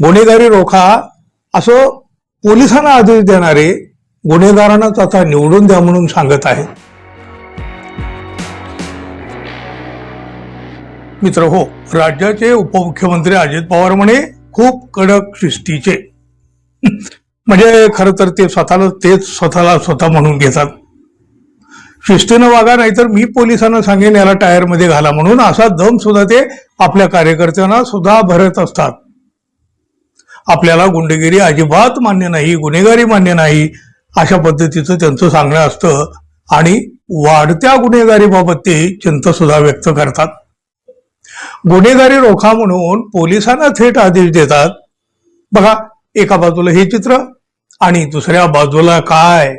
गुन्हेगारी रोखा असं पोलिसांना आदेश देणारे गुन्हेगारांनाच आता निवडून द्या म्हणून सांगत आहे मित्र हो राज्याचे उपमुख्यमंत्री अजित पवार म्हणे खूप कडक शिस्तीचे. म्हणजे खर तर ते स्वतःला तेच स्वतःला स्वतः म्हणून घेतात. शिस्तीनं वागा नाहीतर मी पोलिसांना सांगेन याला टायरमध्ये घाला म्हणून असा दम सुद्धा ते आपल्या कार्यकर्त्यांना सुद्धा भरत असतात. आपल्याला गुंडगिरी अजिबात मान्य नाही गुन्हेगारी मान्य नाही अशा पद्धतीचं त्यांचं सांगणं असतं आणि वाढत्या गुन्हेगारीबाबत ते चिंता सुद्धा व्यक्त करतात. गुन्हेगारी रोखा म्हणून पोलिसांना थेट आदेश देतात. बघा एका बाजूला हे चित्र आणि दुसऱ्या बाजूला काय?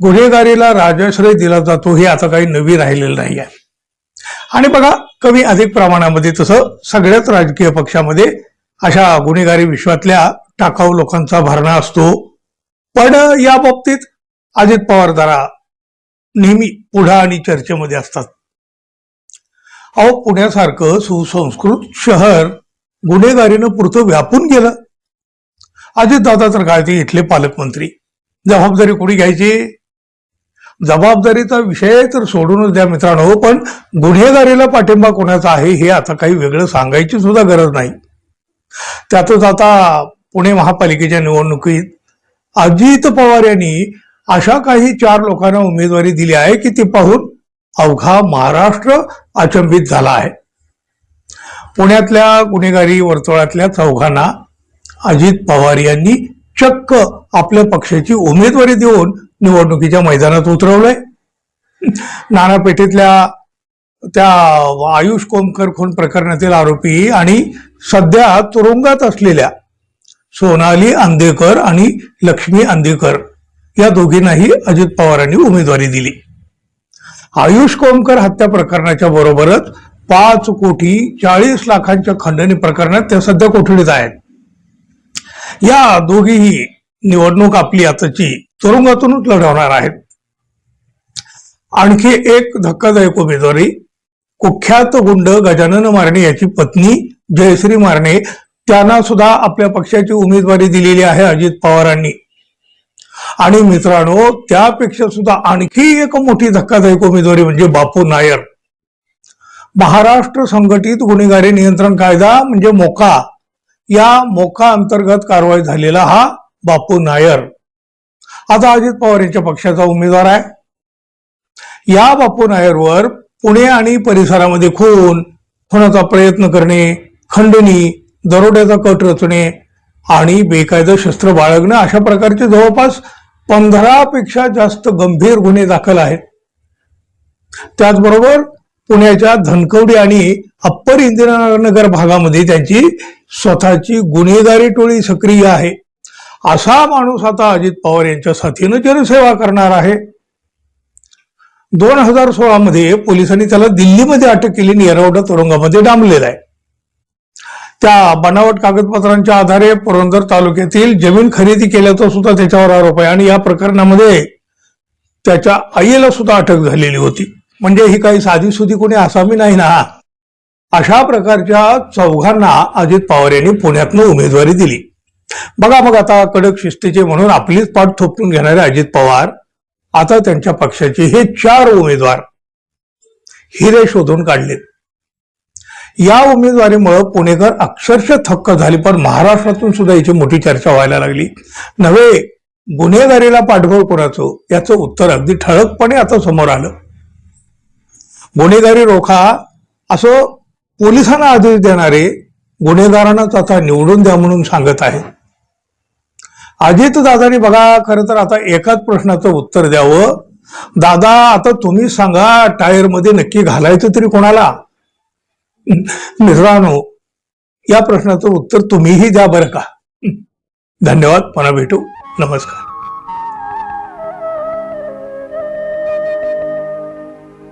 गुन्हेगारीला राजाश्रय दिला जातो हे आता काही नवी राहिलेलं नाही आहे आणि बघा कमी अधिक प्रमाणामध्ये तसं सगळ्याच राजकीय पक्षामध्ये अशा गुन्हेगारी विश्वातल्या टाकाऊ लोकांचा भरणा असतो. पण या बाबतीत अजित पवार जरा नेहमी पुढा आणि चर्चेमध्ये असतात. अहो पुण्यासारखं सुसंस्कृत शहर गुन्हेगारीनं पुरतं व्यापून गेलं. अजित दादा तर काय ते इथले पालकमंत्री. जबाबदारी कोणी घ्यायची? जबाबदारीचा विषय तर सोडूनच द्या मित्रांनो पण गुन्हेगारीला पाठिंबा कोणाचा आहे हे आता काही वेगळं सांगायची सुद्धा गरज नाही. त्यातच आता पुणे महापालिकेच्या निवडणुकीत अजित पवार यांनी अशा काही चार लोकांना उमेदवारी दिली आहे की ती पाहून अवघा महाराष्ट्र अचंबित झाला आहे. पुण्यातल्या गुन्हेगारी वर्तुळातल्या चौघांना अजित पवार यांनी चक्क आपल्या पक्षाची उमेदवारी देऊन निवडणुकीच्या मैदानात उतरवलंय. नाना पेठेतल्या त्या आयुष कोमकर खून प्रकरणातील आरोपी आणि सध्या तुरुंगात असलेल्या सोनाली आंदेकर आणि लक्ष्मी आंदेकर या दोघींनाही अजित पवारांनी उमेदवारी दिली. आयुष कोमकर हत्या प्रकरणाच्या बरोबरच पाच कोटी चाळीस लाखांच्या खंडणी प्रकरणात त्या सध्या कोठडीत आहेत. या दोघीही निवडणूक आपली आताची तुरुंगातूनच लढवणार आहेत. आणखी एक धक्कादायक उमेदवारी कुख्यात गुंड गजानन मारणे याची पत्नी जयश्री मारणे त्यांना सुद्धा आपल्या पक्षाची उमेदवारी दिलेली आहे अजित पवारांनी. आणि मित्रांनो त्यापेक्षा सुद्धा आणखी एक मोठी धक्कादायक उमेदवारी म्हणजे बापू नायर. महाराष्ट्र संघटित गुन्हेगारी नियंत्रण कायदा म्हणजे मोका. या मोका अंतर्गत कारवाई झालेला हा बापू नायर. आता अजित पवार यांच्या पक्षाचा उमेदवार आहे. या बापू नायरवर पुणे आणि परिसरामध्ये खून खुनाचा प्रयत्न करणे खंडणी दरोड्याचा कट रचणे आणि बेकायदा शस्त्र बाळगणं अशा प्रकारचे जवळपास पंधरा पेक्षा जास्त गंभीर गुन्हे दाखल आहेत. त्याचबरोबर पुण्याच्या धनकवडी आणि अप्पर इंदिरानगर भागामध्ये त्यांची स्वतःची गुन्हेगारी टोळी सक्रिय आहे. असा माणूस आता अजित पवार यांच्या साथीनं जनसेवा करणार आहे. दोन हजार सोळामध्ये पोलिसांनी त्याला दिल्लीमध्ये अटक केली आणि येरवडा तुरुंगामध्ये डांबलेला आहे. त्या बनावट कागदपत्रांच्या आधारे पुरंदर तालुक्यातील जमीन खरेदी केल्याचा सुद्धा त्याच्यावर आरोप आहे आणि या प्रकरणामध्ये त्याच्या आईला सुद्धा अटक झालेली होती. म्हणजे ही काही साधी सुधी कोणी आसामी नाही ना. अशा प्रकारच्या चौघांना अजित पवार यांनी पुण्यातनं उमेदवारी दिली. बघा मग आता कडक शिस्तीचे म्हणून आपलीच पाठ थोपटून घेणारे अजित पवार आता त्यांच्या पक्षाचे हे चार उमेदवार हिरे शोधून काढलेत या उमेदवारीमुळं पुणेकर अक्षरशः थक्क झाले पण महाराष्ट्रातून सुद्धा याची मोठी चर्चा व्हायला लागली. नव्हे गुन्हेगारीला पाठबळ कोणाचं? याचं उत्तर अगदी ठळकपणे आता समोर आलं. गुन्हेगारी रोखा असं पोलिसांना आदेश देणारे गुन्हेगारांनाच आता निवडून द्या म्हणून सांगत आहेत. अजित दादानी बघा खरं तर आता एकाच प्रश्नाचं उत्तर द्यावं. दादा आता तुम्ही सांगा टायरमध्ये नक्की घालायचं तरी कोणाला? मित्रांनो या प्रश्नाचं उत्तर तुम्हीही द्या बरं का. धन्यवाद पुन्हा भेटू. नमस्कार.